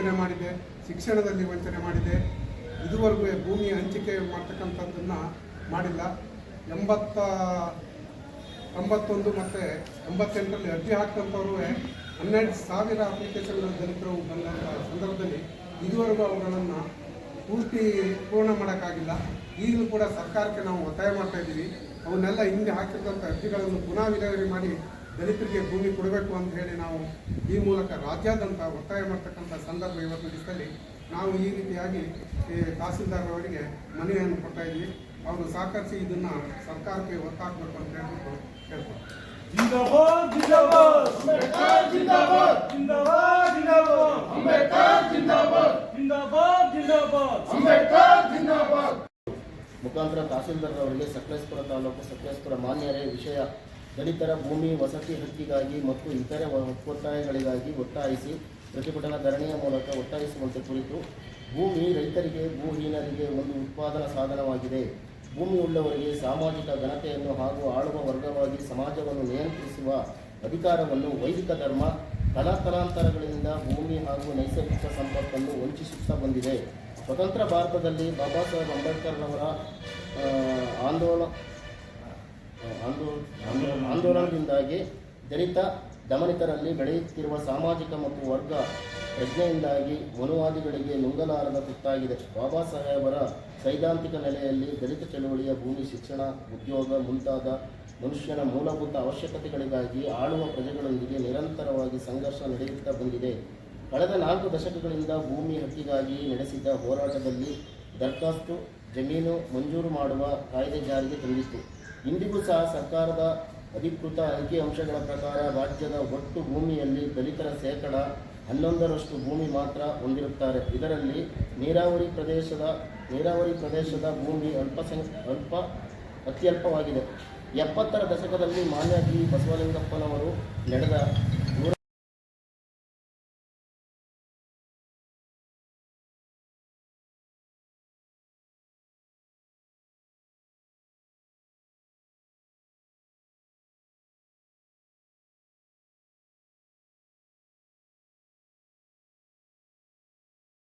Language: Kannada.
ವಂಚನೆ ಮಾಡಿದೆ, ಶಿಕ್ಷಣದಲ್ಲಿ ವಂಚನೆ ಮಾಡಿದೆ. ಇದುವರೆಗೂ ಭೂಮಿ ಹಂಚಿಕೆ ಮಾಡ್ತಕ್ಕಂಥದ್ದನ್ನು ಮಾಡಿಲ್ಲ. ಎಂಬತ್ತ, ಎಂಬತ್ತೊಂದು ಮತ್ತು ಎಂಬತ್ತೆಂಟರಲ್ಲಿ ಅರ್ಜಿ ಹಾಕ್ತಂಥವ್ರು ಹನ್ನೆರಡು ಸಾವಿರ ಅಪ್ಲಿಕೇಶನ್ಗಳು ದಲಿತರು ಬಂದಂಥ ಸಂದರ್ಭದಲ್ಲಿ ಇದುವರೆಗೂ ಅವುಗಳನ್ನು ಪೂರ್ತಿ ಪೂರ್ಣ ಮಾಡೋಕ್ಕಾಗಿಲ್ಲ. ಈಗಲೂ ಕೂಡ ಸರ್ಕಾರಕ್ಕೆ ನಾವು ಒತ್ತಾಯ ಮಾಡ್ತಾ ಇದ್ದೀವಿ. ಅವನ್ನೆಲ್ಲ ಹಿಂದೆ ಹಾಕಿರ್ತಕ್ಕಂಥ ಅರ್ಜಿಗಳನ್ನು ಪುನಃ ವಿಲೇವಾರಿ ಮಾಡಿ ದಲಿತರಿಗೆ ಭೂಮಿ ಕೊಡಬೇಕು ಅಂತ ಹೇಳಿ ನಾವು ಈ ಮೂಲಕ ರಾಜ್ಯಾದ್ಯಂತ ಒತ್ತಾಯ ಮಾಡ್ತಕ್ಕಂಥ ಸಂದರ್ಭ ಇವತ್ತು ದಿವಸದಲ್ಲಿ ನಾವು ಈ ರೀತಿಯಾಗಿ ತಹಸೀಲ್ದಾರರವರಿಗೆ ಮನವಿಯನ್ನು ಕೊಡ್ತಾ ಇದ್ವಿ ಅವರು ಸಹಕರಿಸಿ ಇದನ್ನು ಸರ್ಕಾರಕ್ಕೆ ಒತ್ತಾಗಬೇಕು ಅಂತ ಹೇಳ್ಬಿಟ್ಟು ಜಿಂದಾಬಾದ್! ಮುಖಾಂತರ ತಹಸೀಲ್ದಾರ್ ಅವರಿಗೆ ಸಕಲೇಶ್ಪುರ ತಾಲೂಕು ಸಕಲೇಶ್ಪುರ ಮಾನ್ಯರೇ ವಿಷಯ ದಲಿತರ ಭೂಮಿ, ವಸತಿ ಹಕ್ಕಿಗಾಗಿ ಮತ್ತು ಇತರೆ ಒತ್ತಾಯಗಳಿಗಾಗಿ ಒತ್ತಾಯಿಸಿ ಪ್ರತಿಭಟನಾ ಧರಣಿಯ ಮೂಲಕ ಒತ್ತಾಯಿಸುವಂತೆ ಕುರಿತು. ಭೂಮಿ ರೈತರಿಗೆ, ಭೂಹೀನರಿಗೆ ಒಂದು ಉತ್ಪಾದನಾ ಸಾಧನವಾಗಿದೆ. ಭೂಮಿ ಉಳ್ಳವರಿಗೆ ಸಾಮಾಜಿಕ ಘನತೆಯನ್ನು ಹಾಗೂ ಆಳುವ ವರ್ಗವಾಗಿ ಸಮಾಜವನ್ನು ನಿಯಂತ್ರಿಸುವ ಅಧಿಕಾರವನ್ನು ವೈದಿಕ ಧರ್ಮ ತಲಾತಲಾಂತರಗಳಿಂದ ಭೂಮಿ ಹಾಗೂ ನೈಸರ್ಗಿಕ ಸಂಪತ್ತನ್ನು ವಂಚಿಸುತ್ತಾ ಬಂದಿದೆ. ಸ್ವತಂತ್ರ ಭಾರತದಲ್ಲಿ ಬಾಬಾ ಸಾಹೇಬ್ ಅಂಬೇಡ್ಕರ್ನವರ ಆಂದೋಲನ ಆಂದೋಲ ಆಂದೋಲ- ಆಂದೋಲನದಿಂದಾಗಿ ದಲಿತ ದಮನಿತರಲ್ಲಿ ಬೆಳೆಯುತ್ತಿರುವ ಸಾಮಾಜಿಕ ಮತ್ತು ವರ್ಗ ಪ್ರಜ್ಞೆಯಿಂದಾಗಿ ಮನುವಾದಿಗಳಿಗೆ ನುಂಗಲಾರದ ತುತ್ತಾಗಿದೆ. ಬಾಬಾ ಸಾಹೇಬರ ಸೈದ್ಧಾಂತಿಕ ನೆಲೆಯಲ್ಲಿ ದಲಿತ ಚಳುವಳಿಯ ಭೂಮಿ ಶಿಕ್ಷಣ, ಉದ್ಯೋಗ ಮುಂತಾದ ಮನುಷ್ಯನ ಮೂಲಭೂತ ಅವಶ್ಯಕತೆಗಳಿಗಾಗಿ ಆಳುವ ಪ್ರಜೆಗಳೊಂದಿಗೆ ನಿರಂತರವಾಗಿ ಸಂಘರ್ಷ ನಡೆಯುತ್ತಾ ಬಂದಿದೆ. ಕಳೆದ ನಾಲ್ಕು ದಶಕಗಳಿಂದ ಭೂಮಿ ಹಕ್ಕಿಗಾಗಿ ನಡೆಸಿದ ಹೋರಾಟದಲ್ಲಿ ದರ್ಖಾಸ್ತು, ಜಮೀನು ಮಂಜೂರು ಮಾಡುವ ಕಾಯ್ದೆ ಜಾರಿಗೆ ತಂದಿತ್ತು. ಇಂದಿಗೂ ಸಹ ಸರ್ಕಾರದ ಅಧಿಕೃತ ಅಂಕಿಅಂಶಗಳ ಪ್ರಕಾರ ರಾಜ್ಯದ ಒಟ್ಟು ಭೂಮಿಯಲ್ಲಿ ದಲಿತರ ಶೇಕಡ ಹನ್ನೊಂದರಷ್ಟು ಭೂಮಿ ಮಾತ್ರ ಹೊಂದಿರುತ್ತಾರೆ. ಇದರಲ್ಲಿ ನೀರಾವರಿ ಪ್ರದೇಶದ ನೀರಾವರಿ ಪ್ರದೇಶದ ಭೂಮಿ ಅಲ್ಪಸಂಖ್ಯ ಅಲ್ಪ ಅತ್ಯಲ್ಪವಾಗಿದೆ. ಎಪ್ಪತ್ತರ ದಶಕದಲ್ಲಿ ಮಾನ್ಯ ಬಿ ಬಸವಲಿಂಗಪ್ಪನವರು ನಡೆದ